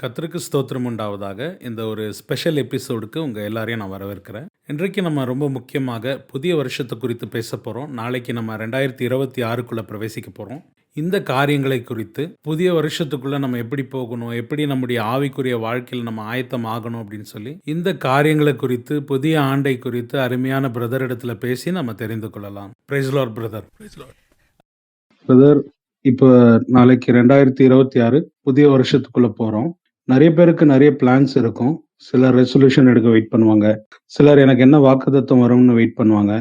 கர்த்தருக்கு ஸ்தோத்திரம் உண்டாவதாக இந்த ஒரு ஸ்பெஷல் எபிசோடுக்கு உங்கள் எல்லாரையும் நான் வரவேற்கிறேன். இன்றைக்கு நம்ம ரொம்ப முக்கியமாக புதிய வருஷத்தை குறித்து பேச போகிறோம் நாளைக்கு நம்ம ரெண்டாயிரத்தி இருபத்தி ஆறுக்குள்ளே பிரவேசிக்க போகிறோம் இந்த காரியங்களை குறித்து புதிய வருஷத்துக்குள்ளே நம்ம எப்படி போகணும் எப்படி நம்முடைய ஆவிக்குரிய வாழ்க்கையில் நம்ம ஆயத்தம் ஆகணும் அப்படின்னு சொல்லி இந்த காரியங்களை குறித்து புதிய ஆண்டை குறித்து அருமையான பிரதர் இடத்துல பேசி நம்ம தெரிந்து கொள்ளலாம். பிரைஸ்லார் பிரதர் பிரதர் இப்போ நாளைக்கு ரெண்டாயிரத்தி இருபத்தி ஆறு புதிய வருஷத்துக்குள்ள போறோம். நிறைய பேருக்கு நிறைய பிளான்ஸ் இருக்கும். சிலர் ரெசல்யூஷன் எடுக்க வெயிட் பண்ணுவாங்க. சிலர் எனக்கு என்ன வாக்குத்தத்தம் வரும்னு வெயிட் பண்ணுவாங்க.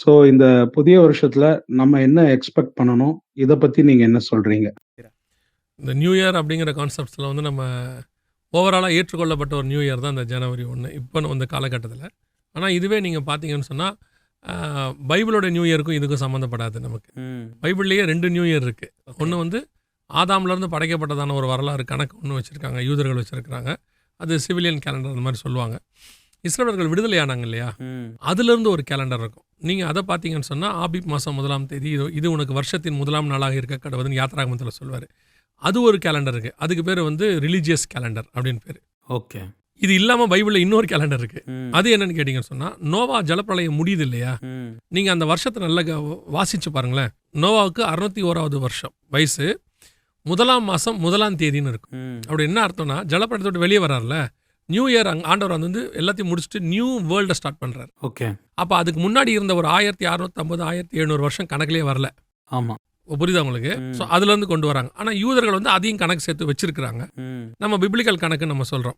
ஸோ இந்த புதிய வருஷத்துல நம்ம என்ன எக்ஸ்பெக்ட் பண்ணணும்? இதை பத்தி நீங்க என்ன சொல்றீங்க? இந்த நியூ இயர் அப்படிங்கிற கான்செப்ட்ஸில் வந்து நம்ம ஓவராலாக ஏற்றுக்கொள்ளப்பட்ட ஒரு நியூ இயர் தான் இந்த ஜனவரி ஒன்று இப்போ இந்த காலகட்டத்தில். ஆனால் இதுவே நீங்கள் பார்த்தீங்கன்னு சொன்னால் பைபிளோட நியூ இயருக்கும் இதுக்கும் சம்மந்தப்படாது நமக்கு. பைபிள்லேயே ரெண்டு நியூ இயர் இருக்குது ஒன்று வந்து ஆதாம்லேருந்து படைக்கப்பட்டதான ஒரு வரலாறு கணக்கு ஒன்று வச்சுருக்காங்க யூதர்கள் வச்சுருக்காங்க அது சிவிலியன் கேலண்டர் அந்த மாதிரி சொல்லுவாங்க. இஸ்ரேலர்கள் விடுதலை ஆனாங்க இல்லையா? அதுலேருந்து ஒரு கேலண்டர் இருக்கும். நீங்கள் அதை பார்த்தீங்கன்னு சொன்னால் ஆபிப் மாதம் முதலாம் தேதி இது இது உனக்கு வருஷத்தின் முதலாம் நாளாக இருக்க கடவுதுன்னு யாத்ராகமத்தில் சொல்லுவார். அது ஒரு கேலண்டர் இருக்குது அதுக்கு பேர் வந்து ரிலீஜியஸ் கேலண்டர் அப்படின்னு பேர். ஓகே. இது இல்லாமல் பைபிளில் இன்னொரு கேலண்டர் இருக்குது அது என்னன்னு கேட்டிங்கன்னு சொன்னால் நோவா ஜலப்பிரளயம் முடியுது இல்லையா? நீங்கள் அந்த வருஷத்தை நல்லா வாசிச்சு பாருங்களேன். நோவாவுக்கு அறுநூத்தி ஓராவது வருஷம் வயசு. முதலாம் மாதம் முதலாம் தேதின்னு இருக்கும். அப்படி என்ன அர்த்தம்னா ஜலப்பிரளயத்தை விட்டு வெளியே வரார்ல நியூ இயர் அங்க ஆண்டவர் வந்து எல்லாத்தையும் முடிச்சுட்டு நியூ வேர்ல்டை ஸ்டார்ட் பண்ணுறாரு ஓகே. அப்போ அதுக்கு முன்னாடி இருந்த ஒரு ஆயிரத்தி அறுநூத்தம்பது ஆயிரத்தி எழுநூறு வருஷம் கணக்கிலே வரல. ஆமா. புரியுதா உங்களுக்கு? ஸோ அதுலேருந்து கொண்டு வராங்க. ஆனால் யூதர்கள் வந்து அதையும் கணக்கு சேர்த்து வச்சிருக்கிறாங்க. நம்ம பிப்ளிக்கல் கணக்கு நம்ம சொல்கிறோம்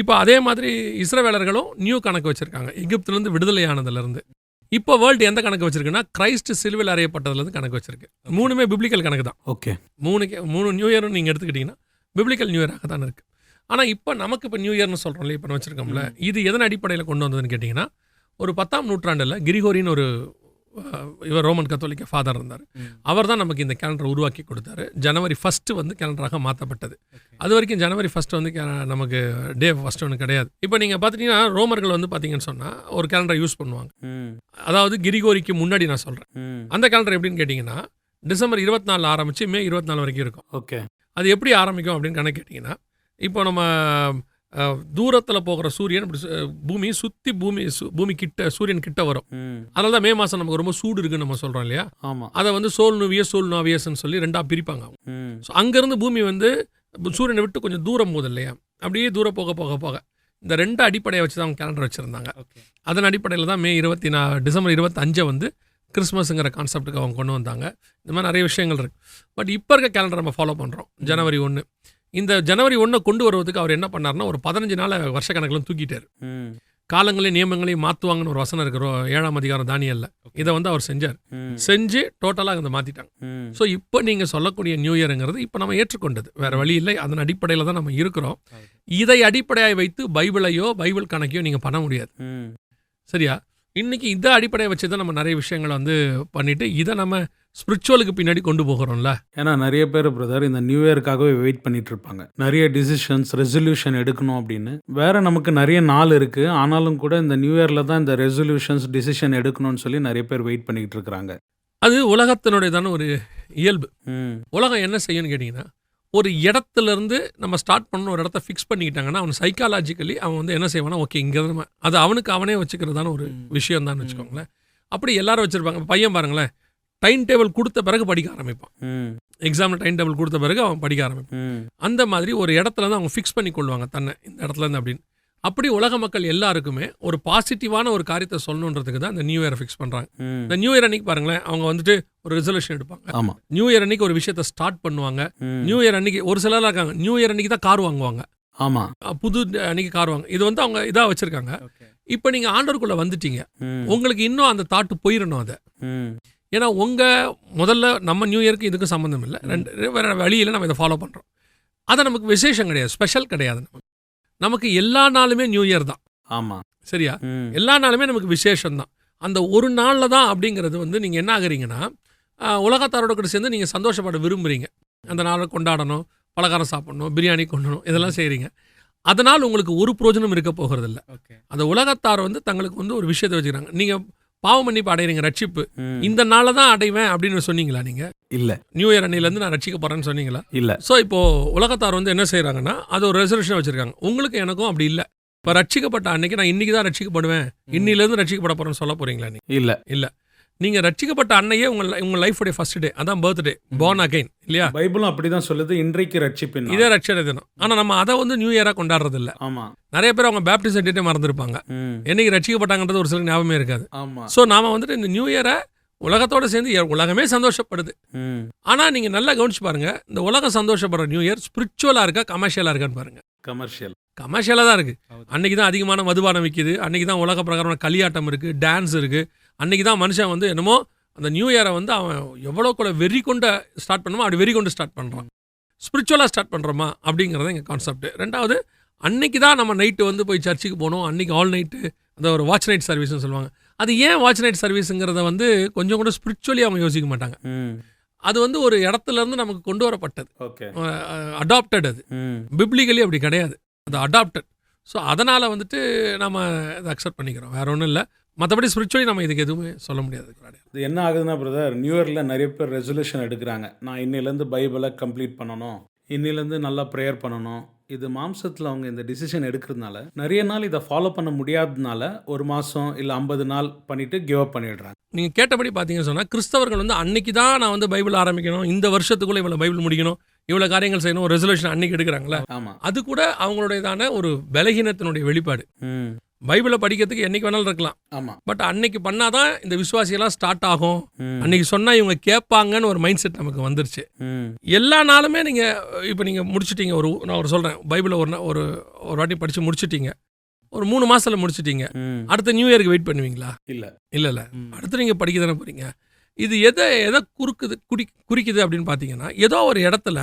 இப்போ அதே மாதிரி இஸ்ரவேலர்களும் நியூ கணக்கு வச்சுருக்காங்க. எகிப்துலேருந்து விடுதலையானதுலேருந்து இப்போ வேர்ல்டு எந்த கணக்கு வச்சிருக்குன்னா கிரைஸ்ட் சிலுவில் அறையப்பட்டதுலேருந்து கணக்கு வச்சிருக்கு. மூணுமே பிப்ளிக்கல் கணக்கு தான். ஓகே மூணு கே- மூணு நியூ இயரும் நீங்கள் எடுத்துக்கிட்டிங்கன்னா பிப்ளிக்கல் நியூ இயராக தான் இருக்குது ஆனால் இப்போ நமக்கு இப்போ நியூ இயர்னு சொல்கிறோம்ல இப்போ வச்சுருக்கோம்ல இது எதன் அடிப்படையில் கொண்டு வந்ததுன்னு கேட்டிங்கன்னா ஒரு பத்தாம் நூற்றாண்டில் கிரிகோரின்னு ஒரு இவர் ரோமன் கத்தோலிக்க ஃபாதர் இருந்தார். அவர் தான் நமக்கு இந்த கேலண்டர் உருவாக்கி கொடுத்தாரு. ஜனவரி ஃபஸ்ட்டு வந்து கேலண்டராக மாற்றப்பட்டது அது வரைக்கும் ஜனவரி ஃபஸ்ட்டு வந்து நமக்கு டே ஃபஸ்ட் ஒன்று கிடையாது. இப்போ நீங்கள் பார்த்துட்டீங்கன்னா ரோமர்கள் வந்து பார்த்தீங்கன்னு சொன்னால் ஒரு கேலண்டர் யூஸ் பண்ணுவாங்க. அதாவது கிரிகோரிக்கு முன்னாடி நான் சொல்கிறேன் அந்த கேலண்டர் எப்படின்னு கேட்டிங்கன்னா டிசம்பர் இருபத்தி நாலு ஆரம்பித்து மே இருபத்தி நாலு வரைக்கும் இருக்கும். ஓகே. அது எப்படி ஆரம்பிக்கும் அப்படின்னு கணக்கு கேட்டிங்கன்னா இப்போ நம்ம தூரத்தில் போகிற சூரியன் இப்படி பூமி சுற்றி பூமி பூமி கிட்ட சூரியன் கிட்ட வரும். அதனால தான் மே மாதம் நமக்கு ரொம்ப சூடு இருக்குன்னு நம்ம சொல்கிறோம் இல்லையா? அதை வந்து சோல் நுவிய சோல் நாவியஸ்ன்னு சொல்லி ரெண்டாக பிரிப்பாங்க அவங்க. ஸோ அங்கேருந்து பூமி வந்து சூரியனை விட்டு கொஞ்சம் தூரம் போகுது இல்லையா? அப்படியே தூரம் போக போக போக இந்த ரெண்டு அடிப்படையை வச்சு தான் அவங்க கேலண்டர் வச்சுருந்தாங்க. அதன் அடிப்படையில் தான் மே இருபத்தி நா டிசம்பர் இருபத்தஞ்சை வந்து கிறிஸ்மஸுங்கிற கான்செப்ட்டுக்கு அவங்க கொண்டு வந்தாங்க. இந்த மாதிரி நிறைய விஷயங்கள் இருக்குது பட் இப்போ இருக்க கேலண்டர் நம்ம ஃபாலோ பண்ணுறோம் ஜனவரி ஒன்று இந்த ஜனவரி ஒன்றை கொண்டு வருவதுக்கு அவர் என்ன பண்ணார்னா ஒரு பதினஞ்சு நாள் வருஷக்கணக்கில் தூக்கிட்டார். காலங்களையும் நியமங்களையும் மாற்றுவாங்கன்னு ஒரு வசனம் இருக்கிறோம் ஏழாம் அதிகாரம் தானியல்ல. இதை வந்து அவர் செஞ்சார். செஞ்சு டோட்டலாக அதை மாற்றிட்டாங்க ஸோ இப்போ நீங்கள் சொல்லக்கூடிய நியூ இயருங்கிறது இப்போ நம்ம ஏற்றுக்கொண்டது. வேற வழி இல்லை. அதன் அடிப்படையில் தான் நம்ம இருக்கிறோம். இதை அடிப்படையாக வைத்து பைபிளையோ பைபிள் கணக்கையோ நீங்கள் பண்ண முடியாது. சரியா? இன்னைக்கு இதை அடிப்படையை வச்சு தான் நம்ம நிறைய விஷயங்களை வந்து பண்ணிட்டு இதை நம்ம ஸ்பிரிச்சுவலுக்கு பின்னாடி கொண்டு போகிறோம்ல? ஏன்னா நிறைய பேர் பிரதர் இந்த நியூ இயர்க்காகவே வெயிட் பண்ணிட்டு இருப்பாங்க. நிறைய டிசிஷன்ஸ் ரெசல்யூஷன் எடுக்கணும் அப்படின்னு. வேற நமக்கு நிறைய நாள் இருக்கு. ஆனாலும் கூட இந்த நியூ இயர்ல தான் இந்த ரெசல்யூஷன்ஸ் டிசிஷன் எடுக்கணும்னு சொல்லி நிறைய பேர் வெயிட் பண்ணிட்டு இருக்காங்க அது உலகத்தினுடையதான ஒரு இயல்பு. உலகம் என்ன செய்யும்னு கேட்டிங்கன்னா ஒரு இடத்துல இருந்து நம்ம ஸ்டார்ட் பண்ண ஒரு இடத்த ஃபிக்ஸ் பண்ணிக்கிட்டாங்கன்னா அவன் சைக்காலஜிக்கலி அவன் வந்து என்ன செய்வானா ஓகே இங்கே நம்ம அது அவனுக்கு அவனே வச்சுக்கிறதான ஒரு விஷயம் தான் வச்சுக்கோங்களேன். அப்படி எல்லாரும் வச்சிருப்பாங்க. பையன் பாருங்களேன் டைம் டேபிள் கொடுத்த பிறகு படிக்க ஆரம்பிப்பான். எக்ஸாமில் டைம் டேபிள் கொடுத்த பிறகு அவன் படிக்க ஆரம்பிப்பான். அந்த மாதிரி ஒரு இடத்துல தான் அவங்க ஃபிக்ஸ் பண்ணி கொள்வாங்க தன்னை இந்த இடத்துல இருந்து அப்படின்னு. அப்படி உலக மக்கள் எல்லாருக்குமே ஒரு பாசிட்டிவான ஒரு காரியத்தை சொல்லணுன்றதுக்கு தான் இந்த நியூ இயரை ஃபிக்ஸ் பண்ணுறாங்க இந்த நியூ இயர் அன்னைக்கு பாருங்களேன் அவங்க வந்துட்டு ஒரு ரெசல்யூஷன் எடுப்பாங்க. ஆமா. நியூ இயர் அன்னைக்கு ஒரு விஷயத்தை ஸ்டார்ட் பண்ணுவாங்க. நியூ இயர் அன்னைக்கு ஒரு சிலர் இருக்காங்க நியூ இயர் அன்னைக்கு தான் கார் வாங்குவாங்க. ஆமா. புது அன்னைக்கு கார் வாங்க இது வந்து அவங்க இதாக வச்சிருக்காங்க. இப்போ நீங்க ஆண்டருக்குள்ள வந்துட்டீங்க. உங்களுக்கு இன்னும் அந்த தாட்டு போயிடணும் அதை. ஏன்னா உங்க முதல்ல நம்ம நியூ இயருக்கு இதுக்கும் சம்மந்தம் இல்லை. ரெண்டு வேற வழியில் நம்ம இதை ஃபாலோ பண்றோம். அதை நமக்கு விசேஷம் கிடையாது ஸ்பெஷல் கிடையாது நமக்கு. நமக்கு எல்லா நாளுமே நியூ இயர் தான். ஆமா. சரியா? எல்லா நாளுமே நமக்கு விசேஷம் தான். அந்த ஒரு நாளில் தான் அப்படிங்கிறது வந்து நீங்கள் என்ன ஆகுறீங்கன்னா உலகத்தாரோட கூட சேர்ந்து நீங்கள் சந்தோஷப்பட விரும்புகிறீங்க அந்த நாளை கொண்டாடணும் பலகாரம் சாப்பிடணும் பிரியாணி கொண்டணும் இதெல்லாம் செய்கிறீங்க அதனால் உங்களுக்கு ஒரு பிரயோஜனம் இருக்க போகிறதில்ல. அந்த உலகத்தார் வந்து தங்களுக்கு வந்து ஒரு விஷயத்தை வச்சுக்கிறாங்க. நீங்கள் பாவ மன்னிப்பு அடையிறீங்க ரட்சிப்பு. இந்த நாளை தான் அடைவேன் அப்படின்னு சொன்னீங்களா நீங்க? இல்ல. நியூ இயர் அன்னையிலேருந்து நான் ரட்சிக்க போறேன்னு சொன்னீங்களா? இல்ல. ஸோ இப்போ உலகத்தார் வந்து என்ன செய்றாங்கன்னா அது ஒரு ரெசல்யூஷன் வச்சிருக்காங்க. உங்களுக்கு எனக்கும் அப்படி இல்லை. இப்போ ரட்சிக்கப்பட்ட அன்னைக்கு நான் இன்னைக்கு தான் ரட்சிக்கப்படுவேன் இன்னிலேருந்து ரட்சிக்கப்பட போறேன்னு சொல்ல போறீங்களா நீங்க? இல்ல. இல்ல. நீங்க ரட்சிக்கப்பட்ட அன்னையே உங்க உங்க லைஃபுடைய ஃபர்ஸ்ட் டே அதான் பர்த்டே born அகைன் இல்லையா? பைபிளும் அப்படிதான் சொல்லுது இன்றைக்கு ரட்சிப்பின். இதே ரட்சணை தினம். ஆனா நம்ம அதை வந்து நியூ இயரா கொண்டாடுறது இல்ல ஆமா. நிறைய பேர் அவங்க பேப்டிசம் டேட்டே மறந்துருப்பாங்க. என்னைக்கு ரட்சிக்கப்பட்டாங்கன்றது ஒரு சில ஞாபகமே இருக்காது. ஸோ நாம வந்துட்டு இந்த நியூ இயரை உலகத்தோட சேர்ந்து உலகமே சந்தோஷப்படுது. ம். ஆனா நீங்க நல்லா கவனிச்சு பாருங்க இந்த உலகம் சந்தோஷப்படுற நியூ இயர் ஸ்பிரிச்சுவலா இருக்கா கமர்ஷியலா இருக்கான்னு பாருங்க. கமர்ஷியல் கமர்ஷியலாக தான் இருக்கு. ஹவுது. அன்னைக்கு தான் அதிகமான மதுபானம் விற்கிது அன்னைக்கு தான் உலக பிரகாரமான களியாட்டம் இருக்கு டான்ஸ் இருக்கு. அன்னைக்கு தான் மனுஷன் வந்து என்னமோ அந்த நியூ இயரை வந்து அவன் எவ்வளோ கூட வெறி கொண்ட ஸ்டார்ட் பண்ணுமோ அப்படி வெறி கொண்டு ஸ்டார்ட் பண்ணுறான் ஸ்பிரிச்சுவலாக ஸ்டார்ட் பண்ணுறோமா அப்படிங்கிறது எங்கள் கான்செப்ட் ரெண்டாவது அன்னைக்கு தான் நம்ம நைட்டு வந்து போய் சர்ச்சுக்கு போகணும் அன்னைக்கு ஆல் நைட்டு அந்த ஒரு வாட்ச் நைட் சர்வீஸ்னு சொல்லுவாங்க. அது ஏன் வாட்ச் நைட் சர்வீஸுங்கிறத வந்து கொஞ்சம் கூட ஸ்பிரிச்சுவலி அவங்க யோசிக்க மாட்டாங்க. அது வந்து ஒரு இடத்துல இருந்து நமக்கு கொண்டு வரப்பட்டது. அடாப்டட் அது. ம். பிப்ளிக்கலி அப்படி கிடையாது. அது அடாப்டட் ஸோ அதனால் வந்துட்டு நம்ம இதை அக்செப்ட் பண்ணிக்கிறோம். வேற ஒன்றும் இல்லை. மற்றபடி ஸ்பிரிச்சுவலி நம்ம இதுக்கு எதுவுமே சொல்ல முடியாது இது என்ன ஆகுதுன்னா பிரதர் நியூ இயரில் நிறைய பேர் ரெசல்யூஷன் எடுக்கிறாங்க. நான் இன்னிலேருந்து பைபிளை கம்ப்ளீட் பண்ணணும். இன்னிலேருந்து நல்லா ப்ரேயர் பண்ணணும். இது மாம்சத்தில் அவங்க இந்த டிசிஷன் எடுக்கிறதுனால நிறைய நாள் இதை ஃபாலோ பண்ண முடியாததுனால ஒரு மாதம் இல்லை ஐம்பது நாள் பண்ணிட்டு கிவ் அப் பண்ணிடுறாங்க. நீங்கள் கேட்டபடி பார்த்தீங்கன்னு சொன்னால் கிறிஸ்தவர்கள் வந்து அன்னைக்கு தான் நான் வந்து பைபிள் ஆரம்பிக்கணும் இந்த வருஷத்துக்குள்ளே இவ்வளோ பைபிள் முடிக்கணும் இவ்வளோ காரியங்கள் செய்யணும் ரெசல்யூஷன் அன்னைக்கு எடுக்கிறாங்களே ஆமாம் அது கூட அவங்களுடையதான ஒரு பலகீனத்தினுடைய வெளிப்பாடு. பைபிளை படிக்கிறதுக்கு என்னைக்கு வேணாலும் இருக்கலாம். ஆமாம் பட் அன்னைக்கு பண்ணாதான் இந்த விசுவாசியெல்லாம் ஸ்டார்ட் ஆகும். அன்னைக்கு சொன்னால் இவங்க கேட்பாங்கன்னு ஒரு மைண்ட் செட் நமக்கு வந்துருச்சு. எல்லா நாளுமே நீங்கள் இப்போ நீங்கள் முடிச்சிட்டீங்க. ஒரு நான் ஒரு சொல்கிறேன் பைபிளை ஒரு ஒரு ஒரு வாட்டி படித்து முடிச்சிட்டீங்க. ஒரு மூணு மாசத்துல முடிச்சிட்டீங்க. அடுத்த நியூ இயருக்கு வெயிட் பண்ணுவீங்களா? இல்லை. இல்லை இல்லை. அடுத்து நீங்கள் படிக்க தானே போகிறீங்க இது எதை எதை குறுக்குது குடி குறிக்குது அப்படின்னு பார்த்தீங்கன்னா ஏதோ ஒரு இடத்துல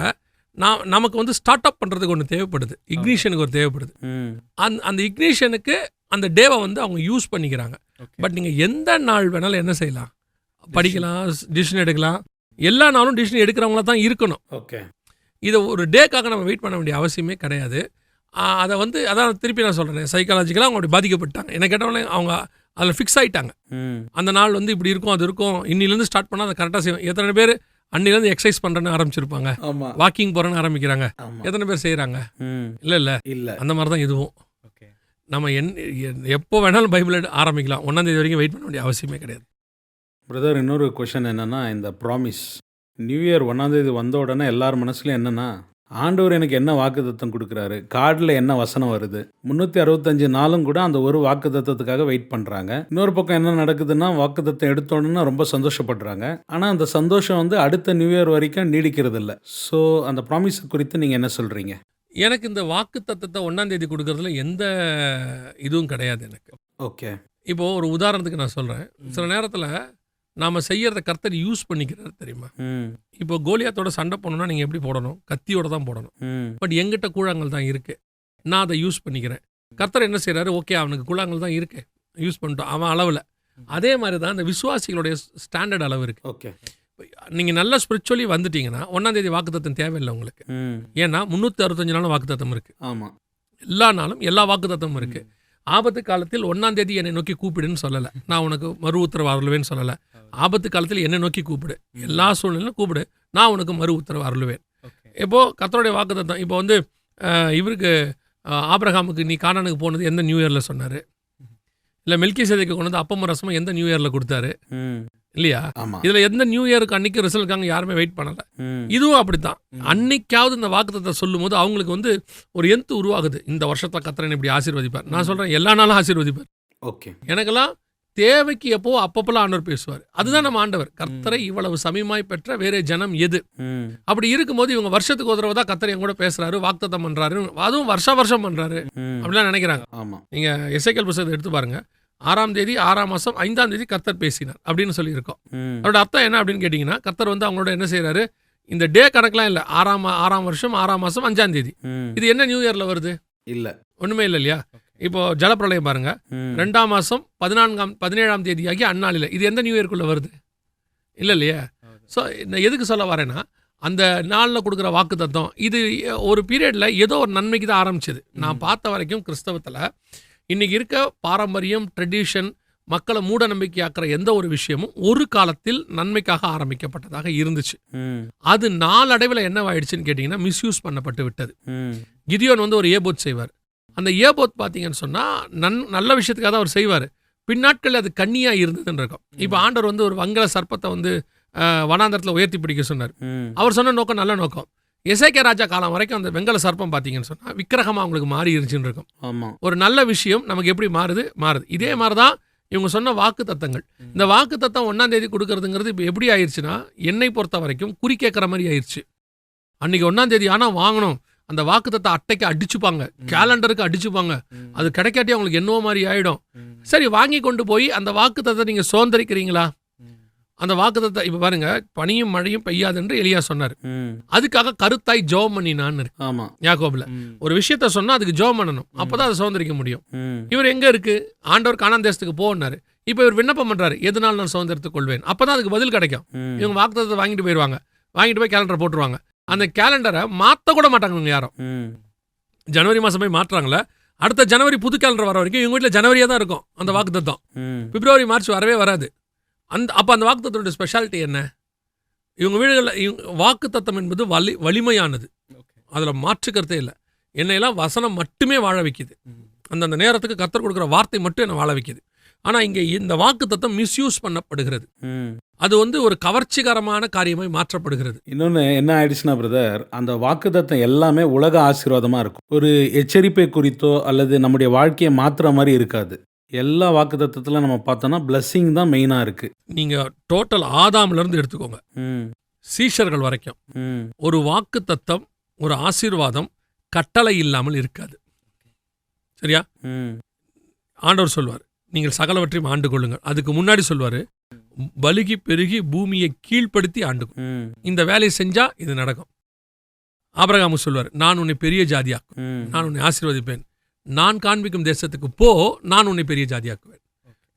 நான் நமக்கு வந்து ஸ்டார்ட் அப் பண்ணுறதுக்கு ஒன்று தேவைப்படுது. இக்னிஷனுக்கு ஒரு தேவைப்படுது. ம். அந்த அந்த இக்னிஷனுக்கு அந்த டேவை வந்து அவங்க யூஸ் பண்ணிக்கிறாங்க. பட் நீங்கள் எந்த நாள் வேணாலும் என்ன செய்யலாம்? படிக்கலாம் டிசிஷன் எடுக்கலாம். எல்லா நாளும் டிசிஷன் எடுக்கிறவங்களா தான் இருக்கணும். ஓகே. இதை ஒரு டேக்காக நம்ம வெயிட் பண்ண வேண்டிய அவசியமே கிடையாது. அதை வந்து அதான் திருப்பி நான் சொல்கிறேன் சைக்காலஜிக்கலாக அவங்க அப்படி பாதிக்கப்பட்டாங்க. என்ன கேட்டவொடனே அவங்க அதில் ஃபிக்ஸ் ஆயிட்டாங்க. ம். அந்த நாள் வந்து இப்படி இருக்கும் அது இருக்கும். இன்னிலேருந்து ஸ்டார்ட் பண்ணால் அதை கரெக்டாக செய்வோம் எத்தனை பேர் அன்னிலேருந்து எக்ஸசைஸ் பண்ணுறேன்னு ஆரம்பிச்சிருப்பாங்க. வாக்கிங் போகிறேன்னு ஆரம்பிக்கிறாங்க. எத்தனை பேர் செய்கிறாங்க இல்லை இல்லை. இல்லை. அந்த மாதிரி தான் இதுவும். நம்ம என் எப்போ வேணாலும் பைபிள் ஆரம்பிக்கலாம். ஒன்றாந்தேதி வரைக்கும் வெயிட் பண்ண வேண்டிய அவசியமே கிடையாது. பிரதர் இன்னொரு கொஷன் என்னென்னா இந்த ப்ராமிஸ் நியூ இயர் ஒன்றாந்தேதி வந்த உடனே எல்லார் மனசுலையும் என்னன்னா ஆண்டவர் எனக்கு என்ன வாக்குத்தத்தம் கொடுக்குறாரு? கார்டில் என்ன வசனம் வருது? முந்நூற்றி அறுபத்தஞ்சு நாளும் கூட அந்த ஒரு வாக்குத்தத்தத்துக்காக வெயிட் பண்ணுறாங்க இன்னொரு பக்கம் என்ன நடக்குதுன்னா வாக்குத்தத்தம் எடுத்த ரொம்ப சந்தோஷப்படுறாங்க. ஆனால் அந்த சந்தோஷம் வந்து அடுத்த நியூ இயர் வரைக்கும் நீடிக்கிறது இல்லை ஸோ அந்த ப்ராமிஸ் குறித்து நீங்கள் என்ன சொல்கிறீங்க எனக்கு இந்த வாக்கு தத்தத்தை ஒன்றாந்தேதி கொடுக்கறதுல எந்த இதுவும் கிடையாது எனக்கு. ஓகே. இப்போது ஒரு உதாரணத்துக்கு நான் சொல்கிறேன் சில நேரத்தில் நாம் செய்யறத கர்த்தர் யூஸ் பண்ணிக்கிறார் தெரியுமா? இப்போ கோலியாத்தோட சண்டை போடணும்னா நீங்கள் எப்படி போடணும்? கத்தியோட தான் போடணும். பட் எங்கிட்ட கூழாங்கல் தான் இருக்கு. நான் அதை யூஸ் பண்ணிக்கிறேன். கர்த்தர் என்ன செய்றாரு? ஓகே அவனுக்கு கூழாங்கல் தான் இருக்கு. யூஸ் பண்ணிட்டோம். அவன் அளவில். அதே மாதிரி தான் இந்த விசுவாசிகளுடைய ஸ்டாண்டர்ட் அளவு இருக்கு. ஓகே. நீங்கள் நல்லா ஸ்பிரிச்சுவலி வந்துட்டீங்கன்னா ஒன்றாந்தேதி வாக்குத்தத்தம் தேவையில்லை உங்களுக்கு. ஏன்னா முந்நூற்றி அறுபத்தஞ்சு நாளும் வாக்குத்தத்தம் இருக்கு. ஆமாம் எல்லா நாளும் எல்லா வாக்குத்தத்தமும் இருக்கு. ஆபத்து காலத்தில் ஒன்னாம் தேதி என்னை நோக்கி கூப்பிடுன்னு சொல்லலை. நான் உனக்கு மறு உத்தரவு அருளுவேன்னு சொல்லலை. ஆபத்து காலத்தில் என்னை நோக்கி கூப்பிடு. எல்லா சூழ்நிலையும் கூப்பிடு. நான் உனக்கு மறு உத்தரவு அருளுவேன். இப்போ கர்த்தருடைய வாக்குத்தத்தம் இப்போ வந்து இவருக்கு அஹ், ஆபிரகாமுக்கு நீ கானானுக்கு போனது எந்த நியூ இயரில் சொன்னார்? இல்லை மெல்கி சேதைக்கு கொண்டு வந்து அப்பமும் ரசமும் எந்த நியூ இயரில் கொடுத்தாரு? இல்லையா? இதில் எந்த நியூ இயருக்கு அன்னைக்கு ரிசல்ட்காங்க யாருமே வெயிட் பண்ணலை. இதுவும் அப்படித்தான். அன்னைக்காவது இந்த வாக்குத்தத்தை சொல்லும்போது அவங்களுக்கு வந்து ஒரு எந்த உருவாகுது? இந்த வருஷத்தை கத்திரன் இப்படி ஆசீர்வதிப்பார். நான் சொல்றேன் எல்லா நாளும் ஆசீர்வதிப்பார். ஓகே. எனக்கெல்லாம் தேவைக்கு எப்போ அப்பப்பெல்லாம் ஆண்டவர் பேசுவார். அதுதான் நம்ம ஆண்டவர். கர்த்தரை இவ்வளவு சமயமாய் பெற்ற வேற ஜனம் எது? அப்படி இருக்கும்போது இவங்க வருஷத்துக்கு ஒரு தான் கர்த்தர் கூட பேசுறாரு வாக்குத்தத்தம் பண்றாரு அதுவும் வருஷ வருஷம் பண்றாரு. அப்படிலாம் நினைக்கிறாங்க. நீங்க எஸ்ஐக்கல் புத்தகத்தை எடுத்து பாருங்க. ஆறாம் தேதி ஆறாம் மாசம் ஐந்தாம் தேதி கர்த்தர் பேசினார் அப்படின்னு சொல்லியிருக்கோம். அதோட அர்த்தம் என்ன அப்படின்னு கேட்டிங்கன்னா கர்த்தர் வந்து அவங்களோட என்ன செய்றாரு? இந்த டே கணக்கெலாம் இல்லை. ஆறாம் ஆறாம் வருஷம் ஆறாம் மாதம் அஞ்சாம் தேதி. இது என்ன நியூ இயரில் வருது? இல்லை. ஒன்றுமே இல்லை இல்லையா? இப்போ ஜலப்பிரளயம் பாருங்க. ரெண்டாம் மாதம் பதினான்காம் பதினேழாம் தேதி ஆகி அந்நாளில். இது எந்த நியூ இயர்க்குள்ளே வருது? இல்லை இல்லையா? ஸோ நான் எதுக்கு சொல்ல வரேன்னா அந்த நாளில் கொடுக்குற வாக்கு தத்துவம் இது ஒரு பீரியடில் ஏதோ ஒரு நன்மைக்கு தான் ஆரம்பிச்சது. நான் பார்த்த வரைக்கும் கிறிஸ்தவத்தில் இன்னைக்கு இருக்க பாரம்பரியம் ட்ரெடிஷன் மக்களை மூட நம்பிக்கையாக்குற எந்த ஒரு விஷயமும் ஒரு காலத்தில் நன்மைக்காக ஆரம்பிக்கப்பட்டதாக இருந்துச்சு. அது நாளடைவில் என்னவாயிடுச்சுன்னு கேட்டிங்கன்னா மிஸ்யூஸ் பண்ணப்பட்டு விட்டது. கிதியோன் வந்து ஒரு ஏபோத் செய்வார். அந்த ஏபோத் பார்த்தீங்கன்னு சொன்னால் நன் நல்ல விஷயத்துக்காக தான் அவர் செய்வார். பின்னாட்கள் அது கண்ணியாக இருந்ததுன்னு இருக்கும். இப்போ ஆண்டவர் வந்து ஒரு வங்கல சர்ப்பத்தை வந்து வனாந்தரத்தில் உயர்த்தி பிடிக்க சொன்னார். அவர் சொன்ன நோக்கம் நல்ல நோக்கம். எசேக்கியா ராஜா காலம் வரைக்கும் அந்த வெங்கல சர்ப்பம் பார்த்தீங்கன்னு சொன்னால் விக்கிரகமாக அவங்களுக்கு மாறி இருந்துச்சுன்னு இருக்கும். ஆமாம் ஒரு நல்ல விஷயம் நமக்கு எப்படி மாறுது? மாறுது. இதே மாதிரி தான் இவங்க சொன்ன வாக்கு தத்தங்கள். இந்த வாக்கு தத்தம் ஒன்றாம் தேதி கொடுக்கறதுங்கிறது இப்போ எப்படி ஆயிடுச்சுன்னா என்னை பொறுத்த வரைக்கும் குறி கேட்குற மாதிரி ஆயிடுச்சு அன்னைக்கு ஒன்றாம் தேதி ஆனால் வாங்கணும். அந்த வாக்கு தத்த அட்டைக்கு அடிச்சுப்பாங்க. கேலண்டருக்கு அடிச்சுப்பாங்க. அது கிடைக்காட்டி அவங்களுக்கு என்னவோ மாதிரி ஆயிடும். சரி வாங்கி கொண்டு போய் அந்த வாக்கு தத்தை நீங்கள் சுதந்திரிக்கிறீங்களா? அந்த வாக்கு தத்தை இப்போ பாருங்க பனியும் மழையும் பெய்யாது என்று எலியா சொன்னார். அதுக்காக கருத்தாய் ஜோம் பண்ணினான்னு இருக்கு. ஆமாம் யாக்கோபில். ஒரு விஷயத்த சொன்னா அதுக்கு ஜோம் பண்ணணும். அப்பதான் அதை சுதந்திரிக்க முடியும். இவர் எங்க இருக்கு? ஆண்டவர் காணாந்த தேசத்துக்கு போனாரு. இப்போ இவர் விண்ணப்பம் பண்றாரு. எதனால் நான் சுதந்திரத்துக் கொள்வேன்? அப்பதான் அதுக்கு பதில் கிடைக்கும். இவங்க வாக்குத்தத்தை வாங்கிட்டு போயிடுவாங்க வாங்கிட்டு போய் கேலண்டர் போட்டுருவாங்க. அந்த கேலண்டரை மாத்த கூட மாட்டாங்க இவங்க யாரும். ஜனவரி மாசம் போய் மாற்றுறாங்களே அடுத்த ஜனவரி புது கேலண்டர் வர வரைக்கும் இவங்க வீட்டில் ஜனவரியா தான் இருக்கும் அந்த வாக்குத்தத்தம். பிப்ரவரி மார்ச் வரவே வராது. அந்த அப்போ அந்த வாக்குத்தத்தோட ஸ்பெஷாலிட்டி என்ன? இவங்க வீடுகளில் இவங்க வாக்குத்தத்தம் என்பது வலி வலிமையானது. அதில் மாற்றுக்கிறதே இல்லை. என்னையெல்லாம் வசனம் மட்டுமே வாழ வைக்குது. அந்தந்த நேரத்துக்கு கத்தர் கொடுக்குற வார்த்தை மட்டும் என்னை வாழ வைக்குது. ஆனால் இங்கே இந்த வாக்குத்தத்தம் மிஸ்யூஸ் பண்ணப்படுகிறது. அது வந்து ஒரு கவர்ச்சிகரமான காரியமாய் மாற்றப்படுகிறது. இன்னொன்று என்ன ஆயிடுச்சுன்னா பிரதர் அந்த வாக்குத்தத்தம் எல்லாமே உலக ஆசீர்வாதமாக இருக்கும். ஒரு எச்சரிப்பை குறித்தோ அல்லது நம்முடைய வாழ்க்கையை மாற்றுற மாதிரி இருக்காது. எல்லா வாக்குத்தத்தத்தில் நம்ம பார்த்தோன்னா blessing தான் மெயினாக இருக்குது நீங்கள் டோட்டல் ஆதாம்ல இருந்து எடுத்துக்கோங்க. சீஷர்கள் வரைக்கும். ஒரு வாக்குத்தத்தம் ஒரு ஆசீர்வாதம் கட்டளை இல்லாமல் இருக்காது. சரியா? ம். ஆண்டவர் சொல்வார். நீங்கள் சகலவற்றையும் ஆண்டு கொள்ளுங்கள். அதுக்கு முன்னாடி சொல்வார் பலுகி பெருகி பூமியை கீழ்ப்படுத்தி ஆண்டு கொள். ம். இந்த வேலையை செஞ்சா இது நடக்கும். ஆபிரகாமு சொல்வார் நான் உன்னை பெரிய ஜாதியாக்குவேன் ம். நான் உன்னை ஆசீர்வதிப்பேன். நான் காண்பிக்கும் தேசத்துக்கு போ நான் உன்னை பெரிய ஜாதியாக்குவேன்.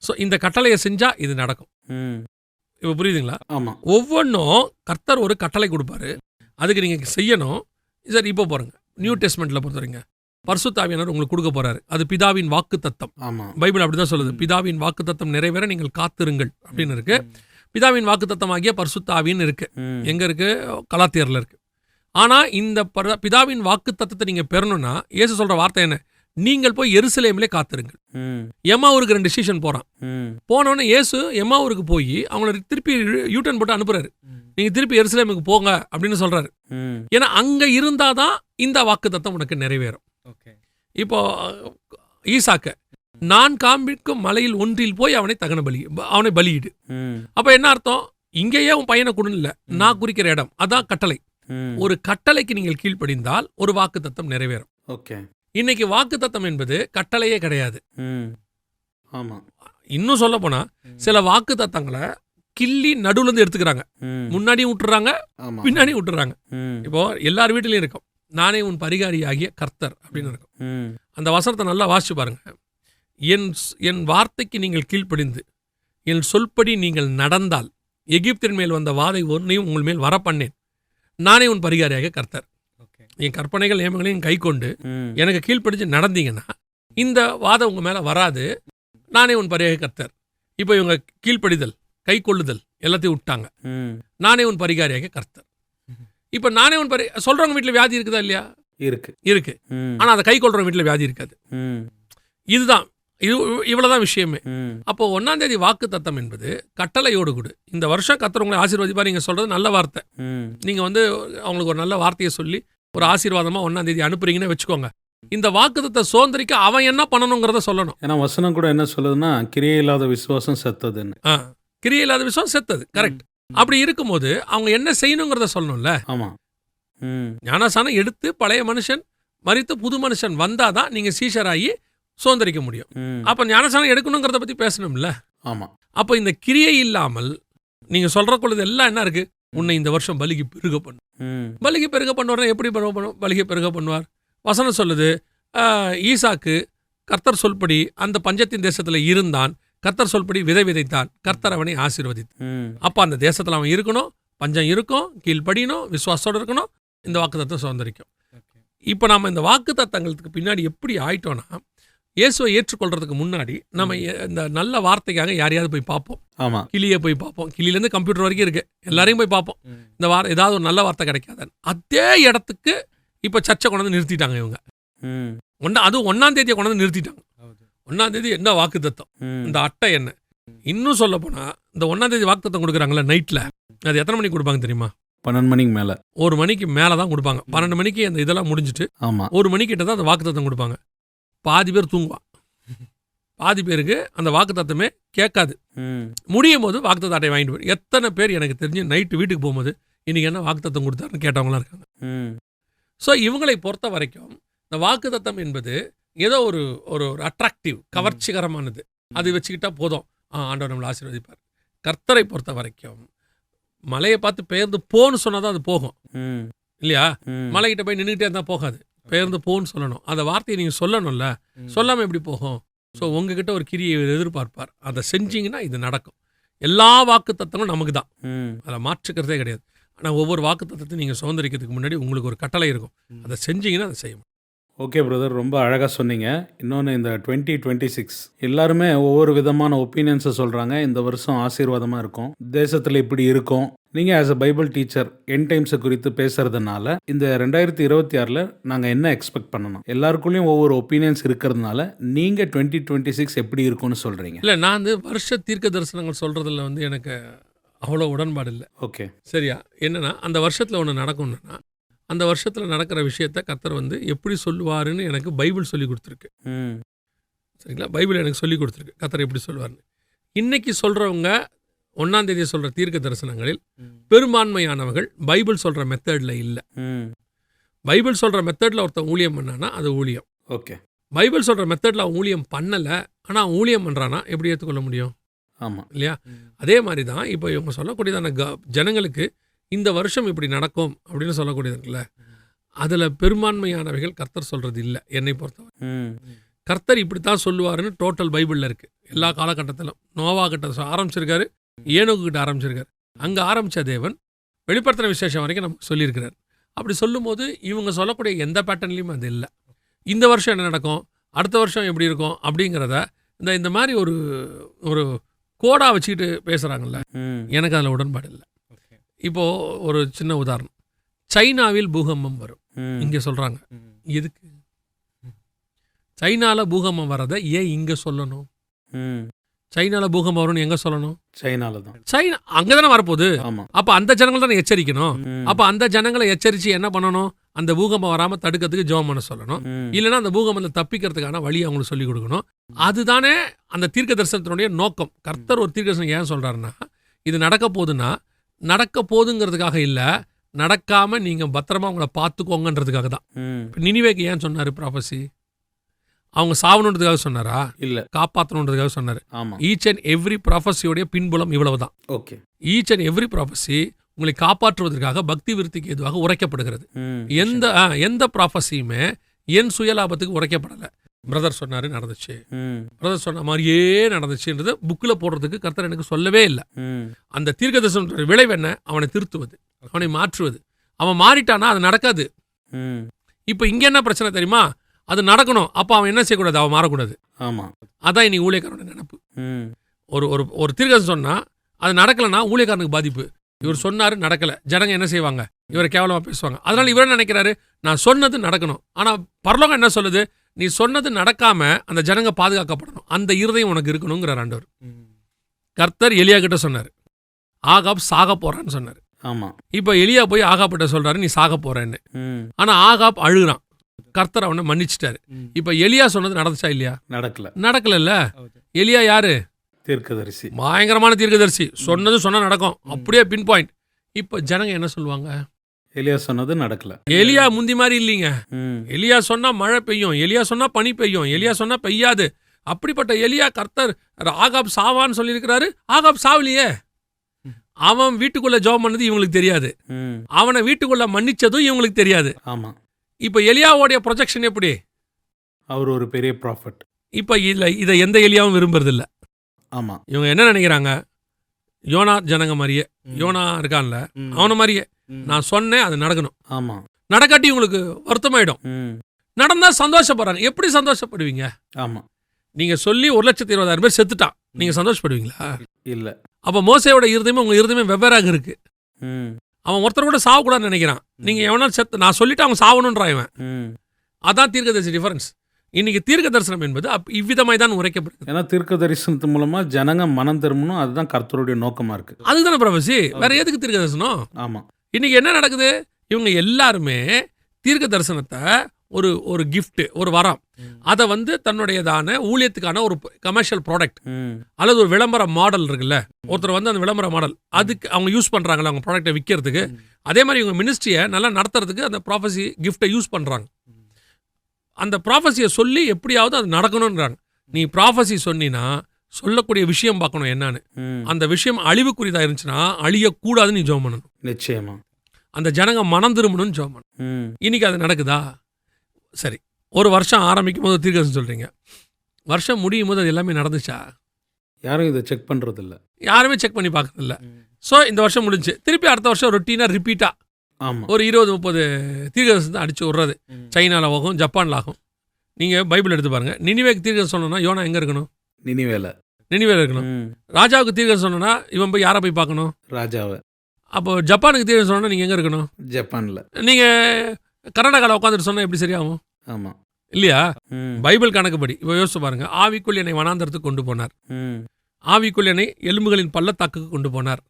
ஸோ இந்த கட்டளையை செஞ்சா இது நடக்கும். இப்போ புரியுதுங்களா? ஆமாம் ஒவ்வொன்றும் கர்த்தர் ஒரு கட்டளை கொடுப்பாரு. அதுக்கு நீங்கள் செய்யணும். சரி இப்போ பாருங்க நியூ டெஸ்ட்மெண்ட்டில் பொறுத்தவரைங்க. பரிசுத்தாவியானவர் உங்களுக்கு கொடுக்க போறாரு. அது பிதாவின் வாக்கு தத்தம் பைபிள் அப்படிதான் சொல்லுது. பிதாவின் வாக்கு தத்தம் நிறைவேற நீங்கள் காத்திருங்கள் அப்படின்னு இருக்கு. பிதாவின் வாக்கு தத்தமாகிய பரிசுத்தாவின்னு இருக்கு. எங்க இருக்கு? கலாத்தியர்ல இருக்கு. ஆனா இந்த பிதாவின் வாக்கு தத்தத்தை நீங்க பெறணும்னா இயேசு சொல்ற வார்த்தை என்ன? நீங்கள் போய் எருசலேமிலே காத்திருங்கள். எம்மாவூருக்கு ரெண்டு ஸ்டேஷன் போறான். போனவொடனே இயேசு எம்மாவூருக்கு போய் அவங்கள திருப்பி யூட்டன் போட்டு அனுப்புறாரு. நீங்க திருப்பி எருசலேமுக்கு போங்க அப்படின்னு சொல்றாரு. ஏன்னா அங்க இருந்தாதான் இந்த வாக்கு தத்தம் உனக்கு நிறைவேறும். இப்போ ஈசாக்க நான் காண்பிக்கும் மலையில் ஒன்றில் போய் அவனை தகன பலி அவனை பலியிடு. அப்ப என்ன அர்த்தம்? இங்கேயே உன் பையனை கொடுன்னு இல்ல நான் குறிக்கிற இடம். அதான் கட்டளை. ஒரு கட்டளைக்கு நீங்கள் கீழ்ப்படிந்தால் ஒரு வாக்கு தத்தம் நிறைவேறும். ஓகே. இன்னைக்கு வாக்கு தத்தம் என்பது கட்டளையே கிடையாது. ஆமாம் இன்னும் சொல்ல போனா சில வாக்கு தத்தங்களை கிள்ளி நடுவுல இருந்து எடுத்துக்கிறாங்க முன்னாடியும் விட்டுறாங்க பின்னாடியும் விட்டுறாங்க. இப்போ எல்லார் வீட்டிலையும் இருக்கும். நானே உன் பரிகாரியாகிய கர்த்தர் அப்படின்னு இருக்கும். அந்த வசனத்தை நல்லா வாசிச்சு பாருங்க. என் என் வார்த்தைக்கு நீங்கள் கீழ்ப்படிந்து என் சொல்படி நீங்கள் நடந்தால் எகிப்தின் மேல் வந்த வாதை ஒன்றையும் உங்கள் மேல் வரப்பண்ணேன். நானே உன் பரிகாரியாக கர்த்தர். என் கற்பனைகள் நியமங்களையும் கை கொண்டு எனக்கு கீழ்ப்படிஞ்சு நடந்தீங்கன்னா இந்த வாதம் உங்க மேல வராது. நானே உன் பரிகார கர்த்தர் இப்போ இவங்க கீழ்ப்படிதல் கை கொள்ளுதல் எல்லாத்தையும் விட்டாங்க. நானே உன் பரிகாரியாக கர்த்தர். இப்போ நானே உன் பரி சொல்றவங்க வீட்டில் வியாதி இருக்குதா இல்லையா? இருக்கு. இருக்கு. ம். ஆனா அதை கை கொள்றவங்க வீட்டில் வியாதி இருக்காது. இதுதான். இது இவ்வளவுதான் விஷயமே. அப்போ ஒன்னாம் தேதி வாக்கு தத்தம் என்பது கட்டளையோடு கூடு. இந்த வருஷம் கத்தர் உங்களை ஆசீர்வதிப்பா நீங்க சொல்றது நல்ல வார்த்தை. நீங்க வந்து அவங்களுக்கு ஒரு நல்ல வார்த்தையை சொல்லி ஒரு ஆசீர்வாதமா ஒன்னாம் தேதி அனுப்புறீங்கன்னு வச்சுக்கோங்க. இந்த வாக்குத்தத்தை சோந்தரிக்க அவன் என்ன பண்ணணுங்கிறத சொல்லணும். ஏன்னா வசனம் கூட என்ன சொல்லுதுன்னா கிரியை இல்லாத விசுவாசம் செத்ததுன்னு. ஆ, கிரியை இல்லாத விஷயம் செத்தது கரெக்ட் அப்படி இருக்கும்போது அவங்க என்ன செய்யணுங்கிறத சொல்லணும்ல. ஆமாம் ஞானசானம் எடுத்து பழைய மனுஷன் மறித்து புது மனுஷன் வந்தாதான் நீங்க சீஷராகி சுதந்திரிக்க முடியும். அப்ப ஞானசானம் எடுக்கணுங்கிறத பத்தி பேசணும்ல. ஆமாம் அப்போ இந்த கிரியை இல்லாமல் நீங்க சொல்ற கொள்ளுது எல்லாம் என்ன இருக்கு? உன்னை இந்த வருஷம் பலிக்கு பெருக பண்ணும் பலிக்கு பெருக பண்ணுவார் எப்படி பலிக்கு பெருக பண்ணுவார். வசனம் சொல்லுது ஈசாக்கு கர்த்தர் சொல்படி அந்த பஞ்சத்தின் தேசத்துல இருந்தான். கர்த்தர் சொல்படி விதை விதைத்தான். கர்த்தர் அவனை ஆசீர்வதித்தான் அப்ப அந்த தேசத்துல அவன் இருக்கணும் பஞ்சம் இருக்கும் கீழ்ப்படியணும் விசுவாசத்தோட இருக்கணும் இந்த வாக்கு தத்தம் சுதந்திரிக்கும் இப்போ நாம இந்த வாக்கு தத்தங்களுக்கு பின்னாடி எப்படி ஆயிட்டோம்னா இயேசுவை ஏற்றுக்கொள்றதுக்கு முன்னாடி நம்ம இந்த நல்ல வார்த்தைக்காக யாரையாவது போய் பார்ப்போம். ஆமாம் கிளியை போய் பார்ப்போம். கிளியிலேருந்து கம்ப்யூட்டர் வரைக்கும் இருக்கு. எல்லாரையும் போய் பார்ப்போம். இந்த வார ஏதாவது ஒரு நல்ல வார்த்தை கிடைக்காதன்னு அதே இடத்துக்கு இப்போ சர்ச்சை கொண்டு வந்து நிறுத்திட்டாங்க இவங்க. ம். ஒன்னா அதுவும் ஒன்னாம் தேதியை கொண்டு வந்து நிறுத்திட்டாங்க. ஒன்னாம் தேதி என்ன வாக்கு தத்தம் இந்த அட்டை என்ன? இன்னும் சொல்ல போனா இந்த ஒன்னாம் தேதி வாக்கு தத்தம் கொடுக்குறாங்களே நைட்ல அது எத்தனை மணிக்கு கொடுப்பாங்க தெரியுமா? பன்னெண்டு மணிக்கு மேலே. ஒரு மணிக்கு மேலே தான் கொடுப்பாங்க பன்னெண்டு மணிக்கு அந்த இதெல்லாம் முடிஞ்சிட்டு ஆமாம் ஒரு மணிக்கிட்ட தான் அந்த வாக்கு தத்தம் கொடுப்பாங்க. பாதி பேர் தூங்குவான். பாதி பேருக்கு அந்த வாக்கு தத்தமே கேட்காது. முடியும் போது வாக்குத்தத்த அட்டை வாங்கிட்டு போய் எத்தனை பேர் எனக்கு தெரிஞ்சு நைட்டு வீட்டுக்கு போகும்போது இன்னைக்கு என்ன வாக்குத்தத்தம் கொடுத்தாருன்னு கேட்டவங்களாம் இருக்காங்க. ஸோ இவங்களை பொறுத்த வரைக்கும் இந்த வாக்குத்தத்தம் என்பது ஏதோ ஒரு ஒரு ஒரு அட்ராக்டிவ் கவர்ச்சிகரமானது. அது வச்சுக்கிட்டா போதும். ஆண்டவர் நம்மளை ஆசீர்வதிப்பார். கர்த்தரை பொறுத்த வரைக்கும் மலையை பார்த்து பெயர்ந்து போன்னு சொன்னால் தான் அது போகும். இல்லையா? மலைகிட்ட போய் நின்றுட்டே இருந்தால் போகாது. பெயர்ந்து போன்னு சொல்லணும். அந்த வார்த்தையை நீங்கள் சொல்லணும்ல. சொல்லாமல் எப்படி போகும்? ஸோ உங்ககிட்ட ஒரு கிரியை எதிர்பார்ப்பார். அதை செஞ்சீங்கன்னா இது நடக்கும். எல்லா வாக்கு தத்தங்களும் நமக்கு தான். ம். அதில் மாற்றுக்கிறதே கிடையாது. ஆனால் ஒவ்வொரு வாக்கு தத்தத்தையும் நீங்கள் சுதந்திரிக்கிறதுக்கு முன்னாடி உங்களுக்கு ஒரு கட்டளை இருக்கும். அதை செஞ்சீங்கன்னா அதை செய்யும் ஓகே பிரதர் ரொம்ப அழகாக சொன்னீங்க. இன்னொன்று இந்த டுவெண்ட்டி டுவெண்ட்டி சிக்ஸ் எல்லாருமே ஒவ்வொரு விதமான ஒப்பீனியன்ஸை சொல்கிறாங்க இந்த வருஷம் ஆசீர்வாதமாக இருக்கும். தேசத்தில் இப்படி இருக்கும். நீங்கள் as a Bible teacher end டைம்ஸை குறித்து பேசுறதுனால இந்த ரெண்டாயிரத்தி இருபத்தி ஆறில் நாங்கள் என்ன எக்ஸ்பெக்ட் பண்ணணும்? எல்லாருக்குள்ளேயும் ஒவ்வொரு ஒப்பீனியன்ஸ் இருக்கிறதுனால நீங்கள் டுவெண்ட்டி டுவெண்ட்டி சிக்ஸ் எப்படி இருக்கும்னு சொல்கிறீங்க இல்லை நான் வந்து வருஷ தீர்க்க தரிசனங்கள் சொல்கிறதுல வந்து எனக்கு அவ்வளோ உடன்பாடு இல்லை. ஓகே சரியா? என்னன்னா அந்த வருஷத்தில் ஒன்று நடக்கும்னா அந்த வருஷத்தில் நடக்கிற விஷயத்த கர்த்தர் வந்து எப்படி சொல்லுவாருன்னு எனக்கு பைபிள் சொல்லி கொடுத்துருக்கு. சரிங்களா? பைபிள் எனக்கு சொல்லி கொடுத்துருக்கு. கர்த்தர் எப்படி சொல்லுவார்னு இன்னைக்கு சொல்கிறவங்க ஒன்றாம் தேதி சொல்கிற தீர்க்க தரிசனங்களில் பெரும்பான்மையானவர்கள் பைபிள் சொல்கிற மெத்தடில் இல்லை. ம். பைபிள் சொல்கிற மெத்தடில் ஒருத்தன் ஊழியம் பண்ணானா அது ஊழியம். ஓகே. பைபிள் சொல்கிற மெத்தடில் அவன் ஊழியம் பண்ணலை ஆனால் அவன் ஊழியம் பண்ணுறானா எப்படி ஏற்றுக்கொள்ள முடியும்? ஆமாம் இல்லையா? அதே மாதிரி தான் இப்போ இவங்க சொல்லக்கூடியதான க ஜனங்களுக்கு இந்த வருஷம் இப்படி நடக்கும் அப்படின்னு சொல்லக்கூடியது இருக்குல்ல. அதில் பெரும்பான்மையானவைகள் கர்த்தர் சொல்கிறது இல்லை என்னை பொறுத்தவரை. கர்த்தர் இப்படி தான் சொல்லுவாருன்னு டோட்டல் பைபிளில் இருக்குது எல்லா காலகட்டத்திலும். நோவா கிட்ட ஆரம்பிச்சிருக்காரு ஏனோக்கு கிட்ட ஆரம்பிச்சிருக்காரு. அங்கே ஆரம்பித்த தேவன் வெளிப்படுத்தின விசேஷம் வரைக்கும் நமக்கு சொல்லியிருக்கிறார். அப்படி சொல்லும்போது இவங்க சொல்லக்கூடிய எந்த பேட்டர்ன்லையும் அது இல்லை. இந்த வருஷம் என்ன நடக்கும்? அடுத்த வருஷம் எப்படி இருக்கும்? அப்படிங்கிறத இந்த இந்த மாதிரி ஒரு ஒரு கோடா வச்சுக்கிட்டு பேசுகிறாங்கல்ல எனக்கு அதில் உடன்பாடு இல்லை. இப்போது ஒரு சின்ன உதாரணம். சைனாவில் பூகம்பம் வரும். இங்கே சொல்கிறாங்க எதுக்கு? சைனால பூகம்பம் வரதை ஏன் இங்கே சொல்லணும்? சைனால பூகம்பம் வரும்னு எங்கே சொல்லணும்? சைனால தான். சைனா அங்கே தானே வரப்போகுது. அப்போ அந்த ஜனங்கள் தானே எச்சரிக்கணும். அப்போ அந்த ஜனங்களை எச்சரித்து என்ன பண்ணணும்? அந்த பூகம்பம் வராமல் தடுக்கிறதுக்கு ஜெபம் பண்ண சொல்லணும். இல்லைன்னா அந்த பூகம்பத்தில் தப்பிக்கிறதுக்கான வழி அவங்களுக்கு சொல்லிக் கொடுக்கணும். அதுதானே அந்த தீர்க்க தரிசனத்தினுடைய நோக்கம். கர்த்தர் ஒரு தீர்க்க தரிசனம் ஏன் சொல்கிறாருன்னா இது நடக்க போகுதுன்னா நடக்க போகுதுங்கிறதுக்காக இல்லை. நடக்காம நீங்கள் பத்திரமா உங்களை பார்த்துக்கோங்கன்றதுக்காக தான். நினிவேக்கு ஏன் சொன்னார் ப்ராஃபஸி அவங்க சாவணுன்றதுக்காக சொன்னாரா? இல்லை. காப்பாற்றணுன்றதுக்காக சொன்னார். ஈச் அண்ட் எவ்ரி ப்ராஃபஸியோடைய பின்புலம் இவ்வளவு தான் okay. Each and every prophecy உங்களை காப்பாற்றுவதற்காக பக்தி விருத்திக்கு எதுவாக உரைக்கப்படுகிறது. எந்த எந்த ப்ராஃபஸியுமே என் சுயலாபத்துக்கு உரைக்கப்படலை. பிரதர் சொன்னாரு நடந்துச்சு. பிரதர் சொன்ன மாதிரியே நடந்துச்சுன்றது புக்கில் போடுறதுக்கு கர்த்தர் எனக்கு சொல்லவே இல்லை. அந்த தீர்க்கதரிசனத்துடைய விளைவு என்ன? அவனை திருத்துவது. அவனை மாற்றுவது. அவன் மாறிட்டானா? அது நடக்காது. இப்போ இங்கே என்ன பிரச்சனை தெரியுமா? அது நடக்கணும். அப்போ அவன் என்ன செய்யக்கூடாது? அவன் மாறக்கூடாது. ஆமாம் அதான் இன்னைக்கு ஊழியக்காரனோட நினப்பு. ஒரு ஒரு ஒரு தீர்க்கதரிசனம் சொன்னா அது நடக்கலைன்னா ஊழியக்காரனுக்கு பாதிப்பு. இவர் சொன்னாரு நடக்கல. ஜனங்க என்ன செய்வாங்க? இவரை கேவலமா பேசுவாங்க. அதனால இவர் நினைக்கிறாரு நான் சொன்னது நடக்கணும். ஆனா பரலோகம் என்ன சொல்லுது? நீ சொன்னது நடக்காம அந்த ஜனங்க பாதுகாக்கப்படணும். அந்த இருதயம் உனக்கு இருக்கணுங்கிற ஆண்டவர். கர்த்தர் எலியா கிட்ட சொன்னார். ஆகாப் சாக போறான்னு சொன்னார். ஆமாம் இப்போ எலியா போய் ஆகாப்பிட்ட சொல்றாரு நீ சாக போறேன்னு. ஆனா ஆகாப் அழுகுறான். கர்த்தர் அவனை மன்னிச்சிட்டாரு. இப்போ எலியா சொன்னது நடந்துச்சா இல்லையா? நடக்கல. நடக்கலல்ல. எலியா யாரு? தீர்க்கதரிசி. பயங்கரமான தீர்க்கதரிசி. சொன்னது சொன்னா நடக்கும். அப்படியே பின் பாயிண்ட். இப்போ ஜனங்க என்ன சொல்லுவாங்க? எலியா சொன்னது நடக்கல. எலியா முந்தி மாதிரி இல்லைங்க. எலியா சொன்னா மழை பெய்யும். எலியா சொன்னா பனி பெய்யும். எலியா சொன்னா பெய்யாது. அப்படிப்பட்ட எலியா கர்த்தர் ஆகாப் சாவான்னு சொல்லியிருக்கிறாரு. ஆகாப் சாவலியே. அவன் வீட்டுக்குள்ள ஜெபம் பண்ணது இவங்களுக்கு தெரியாது. அவனை வீட்டுக்குள்ள மன்னிச்சதும் இவங்களுக்கு தெரியாது. ஆமாம் இப்போ எலியாவோடைய ப்ரொஜெக்ஷன் எப்படி? அவர் ஒரு பெரிய ப்ராஃபிட் இப்போ இல்லை இதை எந்த எலியாவும் விரும்புறதில்ல. ஆமாம் இவங்க என்ன நினைக்கிறாங்க? யோனா ஜனங்க மாதிரியே. யோனா இருக்கான்ல. அவனை மாதிரியே. நான் சொன்னேன் அது நடக்கணும். ஆமாம் நடக்காட்டி உங்களுக்கு வருத்தமாயிடும். நடந்தா சந்தோஷப்படுறாங்க. எப்படி சந்தோஷப்படுவீங்க? ஆமாம் நீங்க சொல்லி ஒரு லட்சத்தி இருபதாயிரம் பேர் செத்துட்டான் நீங்க சந்தோஷப்படுவீங்களா? இல்லை. அப்ப மோசையோட இருதயமே உங்க இருதயமே வெவ்வேறாக இருக்கு. அவன் ஒருத்தர் கூட சாவக்கூடாதுன்னு நினைக்கிறான். நீங்க எவனாலும் செத்து நான் சொல்லிட்டு அவன் சாவணுன்றான் இவன். அதான் தீர்க்கதரிசி டிஃபரன்ஸ் இன்னைக்கு தீர்க்க தரிசனம் என்பது அப் இவ்விதமாய் தான் உரைக்கப்படுது. ஏன்னா தீர்க்க தரிசனத்து மூலமாக ஜனங்க மனம் திரும்பணும் அதுதான் கர்த்தருடைய நோக்கமாக இருக்குது அதுதானே பிரபசி வேற எதுக்கு தீர்க்க தரிசனம்? ஆமாம் இன்னைக்கு என்ன நடக்குது? இவங்க எல்லாருமே தீர்க்க தரிசனத்தை ஒரு ஒரு gift ஒரு வரம். அதை வந்து தன்னுடையதான ஊழியத்துக்கான ஒரு கமர்ஷியல் ப்ராடக்ட் அல்லது ஒரு விளம்பர மாடல் இருக்குல்ல? ஒருத்தர் வந்து அந்த விளம்பர மாடல் அதுக்கு அவங்க யூஸ் பண்றாங்கல்ல அவங்க ப்ராடக்ட்டை விற்கிறதுக்கு அதே மாதிரி இவங்க மினிஸ்ட்ரியை நல்லா நடத்துறதுக்கு அந்த ப்ராஃபஸி கிஃப்ட்டை யூஸ் பண்றாங்க. அந்த ப்ராஃபஸியை சொல்லி எப்படியாவது அது நடக்கணுன்றாங்க நீ ப்ராஃபஸி சொன்னினா சொல்லக்கூடிய விஷயம் பார்க்கணும் என்னன்னு. அந்த விஷயம் அழிவுக்குரியதா இருந்துச்சுன்னா அழியக்கூடாதுன்னு நீ ஜெபம் பண்ணணும். நிச்சயமா. அந்த ஜனங்க மனம் திரும்பணும்னு ஜெபம் பண்ணணும். இன்னைக்கு அது நடக்குதா? சரி. ஒரு வருஷம் ஆரம்பிக்கும் போது தீர்க்கதரிசனம் சொல்றீங்க. வருஷம் முடியும் போது அது எல்லாமே நடந்துச்சா? யாரும் இதை செக் பண்ணுறதில்ல யாருமே செக் பண்ணி பார்க்கறதில்ல. ஸோ இந்த வருஷம் முடிஞ்சு. திருப்பி அடுத்த வருஷம் ரொட்டீனாக ரிப்பீட்டாக ஆமாம் ஒரு இருபது முப்பது தீர்க்கதரிசனத்தை அடிச்சு விட்றது. சைனாவில் ஆகும் ஜப்பானில் ஆகும். நீங்கள் பைபிள் எடுத்து பாருங்க. நினிவேக்கு தீர்க்கதரிசனம் சொன்னோன்னா யோனா எங்கே இருக்கணும்? நினிவேல. நினிவேல இருக்கணும். ராஜாவுக்கு தீர்க்கதரிசனம் சொன்னோன்னா இவன் போய் யாரை போய் பார்க்கணும்? ராஜாவை. அப்போ ஜப்பானுக்கு தீர்க்கதரிசனம் சொன்னா நீங்கள் எங்கே இருக்கணும்? ஜப்பானில். நீங்கள் கர்நாடகாவில் உட்காந்துட்டு சொன்னால் எப்படி சரியாகும்? ஆமாம் இல்லையா? பைபிள் கணக்குப்படி இப்போ யோசிச்சு பாருங்க. ஆவிக்குள் என்னை வனாந்தரத்துக்கு கொண்டு போனார். ஆவிக்குள் என்னை எலும்புகளின் பள்ளத்தாக்குக்கு கொண்டு போனார்.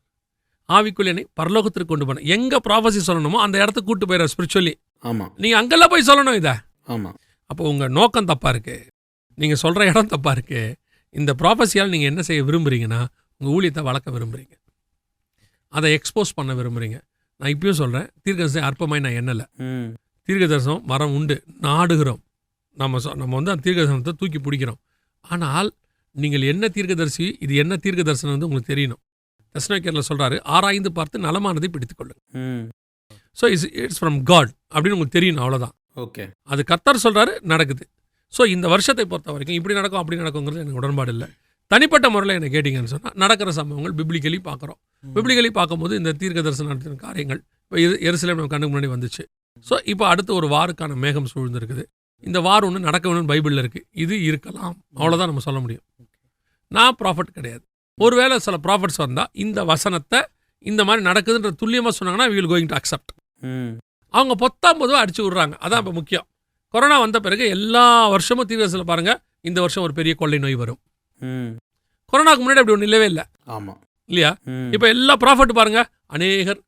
ஆவிக்குள் என்னை பரலோகத்திற்கு கொண்டு போனார். எங்க ப்ராஃபஸி சொல்லணுமோ அந்த இடத்துக்கு கூட்டு போயிடுற ஸ்பிரிச்சுவலி ஆமாம் நீங்க அங்கெல்லாம் போய் சொல்லணும் இதை. ஆமாம் அப்போ உங்க நோக்கம் தப்பா இருக்கு. நீங்க சொல்ற இடம் தப்பா இருக்கு. இந்த ப்ராஃபஸியால் நீங்க என்ன செய்ய விரும்புறீங்கன்னா உங்க ஊழியத்தை வளர்க்க விரும்புறீங்க. அதை எக்ஸ்போஸ் பண்ண விரும்புறீங்க. நான் இப்பயும் சொல்றேன் தீர்க்கதரிசி அற்பமாய் நான் எண்ணல. தீர்க்கதரிசனம் மரம் உண்டு. நாடுகிறோம். நம்ம சொ- நம்ம வந்து அந்த தீர்க்கதரிசனத்தை தூக்கி பிடிக்கிறோம். ஆனால் நீங்கள் என்ன தீர்க்கதரிசி இது என்ன தீர்க்க தரிசனம் வந்து உங்களுக்கு தெரியணும். தஸ்னோக்கியரில் சொல்றாரு ஆராய்ந்து பார்த்து நலமானதை பிடித்துக் கொள்ளுங்க ம். So it's it's from God அப்படின்னு உங்களுக்கு தெரியணும் அவ்வளோதான் ஓகே. அது கத்தர் சொல்றாரு நடக்குது. ஸோ இந்த வருஷத்தை பொறுத்த வரைக்கும் இப்படி நடக்கும் அப்படி நடக்குங்கிறது எனக்கு உடன்பாடு இல்லை. தனிப்பட்ட முறையில் என்ன கேட்டிங்கன்னு சொன்னால் நடக்கிற சம்பவங்கள் பிப்ளிக்கலி பார்க்குறோம். பிப்ளிக்கலி பார்க்கும்போது இந்த தீர்க்க தரிசனம் நடத்தின காரியங்கள் இப்போ எரு எருசலேம் நம்ம கண்ணுக்கு முன்னாடி வந்துச்சு. ஸோ இப்போ அடுத்து ஒரு வாருக்கான மேகம் சூழ்ந்திருக்குது. இந்த வார் ஒன்று நடக்க வேணும்னு பைபிளில் இருக்குது இது இருக்கலாம். அவ்வளோதான் நம்ம சொல்ல முடியும். நான் ப்ராஃபிட் கிடையாது. ஒருவேளை சில ப்ராஃபிட்ஸ் வந்தால் இந்த வசனத்தை இந்த மாதிரி நடக்குதுன்ற துல்லியமாக சொன்னாங்கன்னா வில் கோயிங் டு அக்செப்ட் அவங்க பொத்தாம் பொதுவாக அடிச்சு விட்றாங்க. அதான் இப்போ முக்கியம். கொரோனா வந்த பிறகு எல்லா வருஷமும் தீவிரத்தில் பாருங்க இந்த வருஷம் ஒரு பெரிய கொள்ளை நோய் வரும். கொரோனாக்கு முன்னாடி அப்படி ஒன்றும் இல்லவே இல்லை. ஆமாம் இல்லையா? இப்போ எல்லா ப்ராஃபிட் பாருங்க அநேகர்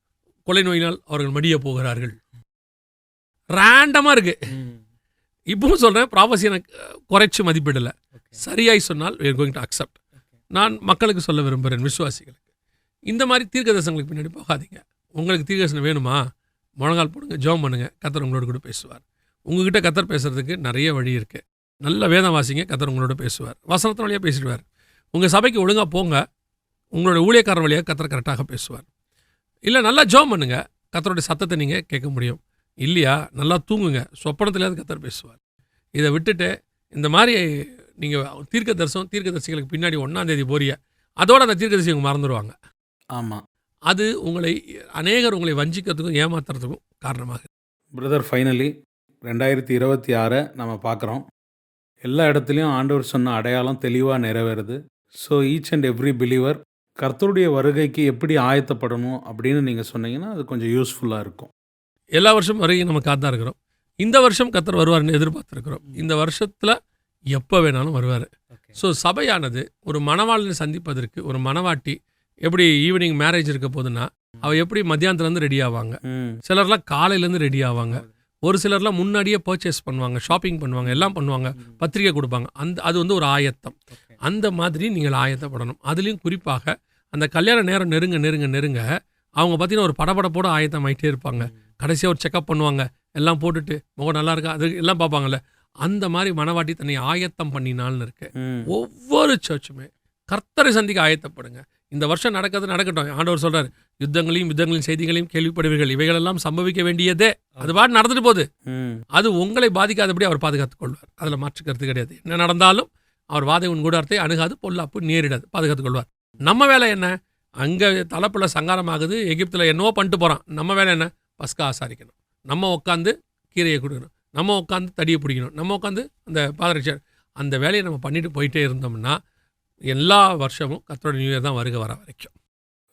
கொலை நோயினால் அவர்கள் மடிய போகிறார்கள். ரேண்டமாக இருக்கு. இப்பவும் சொல்கிறேன் ப்ராஃபஸி எனக்கு குறைச்சு மதிப்பிடலை. சரியாய் சொன்னால் we are going to accept. நான் மக்களுக்கு சொல்ல விரும்புகிறேன் விசுவாசிகளுக்கு. இந்த மாதிரி தீர்க்கதரிசனங்களுக்கு பின்னாடி போகாதீங்க. உங்களுக்கு தீர்க்கதரிசனம் வேணுமா? முழங்கால் போடுங்க ஜெபம் பண்ணுங்க. கத்தர் உங்களோட கூட பேசுவார். உங்ககிட்ட கத்தர் பேசுறதுக்கு நிறைய வழி இருக்கு. நல்ல வேதம் வாசிங்க கத்தர் உங்களோட பேசுவார். வசனத்தின் வழியாக பேசிடுவார். உங்கள் சபைக்கு ஒழுங்காக போங்க. உங்களோட ஊழியக்காரர் வழியாக கத்தர் கரெக்டாக பேசுவார். இல்லை நல்லா ஜெபம் பண்ணுங்க. கத்தருடைய சத்தத்தை நீங்கள் கேட்க முடியும். இல்லையா? நல்லா தூங்குங்க. சொப்பனத்திலேயாவது கத்தர் பேசுவார். இதை விட்டுட்டு இந்த மாதிரி நீங்கள் தீர்க்க தரிசனம் தீர்க்க தரிசிகளுக்கு பின்னாடி ஒன்றாம் தேதி போறிய அதோட அந்த தீர்க்க தரிசி மறந்துடுவாங்க ஆமாம் அது உங்களை அநேகர் உங்களை வஞ்சிக்கிறதுக்கும் ஏமாத்துறதுக்கும் காரணமாக பிரதர் ஃபைனலி ரெண்டாயிரத்தி இருபத்தி ஆறை நம்ம பார்க்குறோம். எல்லா இடத்துலையும் ஆண்டவர் சொன்ன அடையாளம் தெளிவாக நிறைவேறுது. So each and every believer கர்த்தருடைய வருகைக்கு எப்படி ஆயத்தப்படணும் அப்படின்னு நீங்கள் சொன்னீங்கன்னா அது கொஞ்சம் யூஸ்ஃபுல்லாக இருக்கும். எல்லா வருஷம் வரைக்கும் நம்ம காத்தா இருக்கிறோம். இந்த வருஷம் கத்தர் வருவார்னு எதிர்பார்த்துருக்கிறோம். இந்த வருஷத்தில் எப்போ வேணாலும் வருவார். ஸோ சபையானது ஒரு மணவாளனை சந்திப்பதற்கு ஒரு மணவாட்டி எப்படி ஈவினிங் மேரேஜ் இருக்க போதுன்னா அவள் எப்படி மத்தியானத்துலேருந்து ரெடி ஆவாங்க. சிலர்லாம் காலையிலேருந்து ரெடி ஆவாங்க. ஒரு சிலர்லாம் முன்னாடியே பர்ச்சேஸ் பண்ணுவாங்க ஷாப்பிங் பண்ணுவாங்க எல்லாம் பண்ணுவாங்க பத்திரிக்கை கொடுப்பாங்க. அந்த அது வந்து ஒரு ஆயத்தம். அந்த மாதிரி நீங்கள் ஆயத்தப்படணும். அதுலேயும் குறிப்பாக அந்த கல்யாண நேரம் நெருங்க நெருங்க நெருங்க அவங்க பார்த்தீங்கன்னா ஒரு படபடப்போட ஆயத்தம் ஆகிட்டே இருப்பாங்க கடைசியாக ஒரு செக்கப் பண்ணுவாங்க. எல்லாம் போட்டுட்டு முகம் நல்லா இருக்கா? அது எல்லாம் பார்ப்பாங்கல்ல. அந்த மாதிரி மனவாட்டி தன்னை ஆயத்தம் பண்ணினால்னு இருக்கு. ஒவ்வொரு சர்ச்சுமே கர்த்தரை சந்திக்க ஆயத்தப்படுங்க. இந்த வருஷம் நடக்கிறது நடக்கட்டும். ஆண்டவர் சொல்றாரு யுத்தங்களையும் யுத்தங்களின் செய்திகளையும் கேள்விப்படுவீர்கள். இவைகளெல்லாம் சம்பவிக்க வேண்டியதே. அது பாட்டு நடந்துட்டு போகுது. அது உங்களை பாதிக்காதபடி அவர் பாதுகாத்துக் கொள்வார். அதில் மாற்று கருத்து கிடையாது. என்ன நடந்தாலும் அவர் வாதை உன் கூடாரத்தை அணுகாது பொல்லாப்பு நேரிடாது பாதுகாத்துக் கொள்வார். நம்ம வேலை என்ன? அங்கே தலைப்புல சங்காரம் ஆகுது எகிப்தில் என்னவோ பண்ணிட்டு போகிறான் நம்ம வேலை என்ன? பஸ்கா ஆசாரிக்கணும். நம்ம உட்காந்து கீரையை கொடுக்கணும். நம்ம உட்காந்து தடியை பிடிக்கணும். நம்ம உட்காந்து அந்த பாதரட்சர் அந்த வேலையை நம்ம பண்ணிட்டு போயிட்டே இருந்தோம்னா எல்லா வருஷமும் கத்தோட நியூ இயர் தான் வருக வர வரைக்கும்.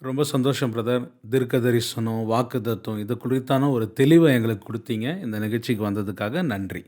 ரொம்ப சந்தோஷம் பிரதர் தீர்க்க தரிசனம் வாக்கு தத்துவம் இது குறித்தான ஒரு தெளிவை எங்களுக்கு கொடுத்தீங்க. இந்த நிகழ்ச்சிக்கு வந்ததுக்காக நன்றி.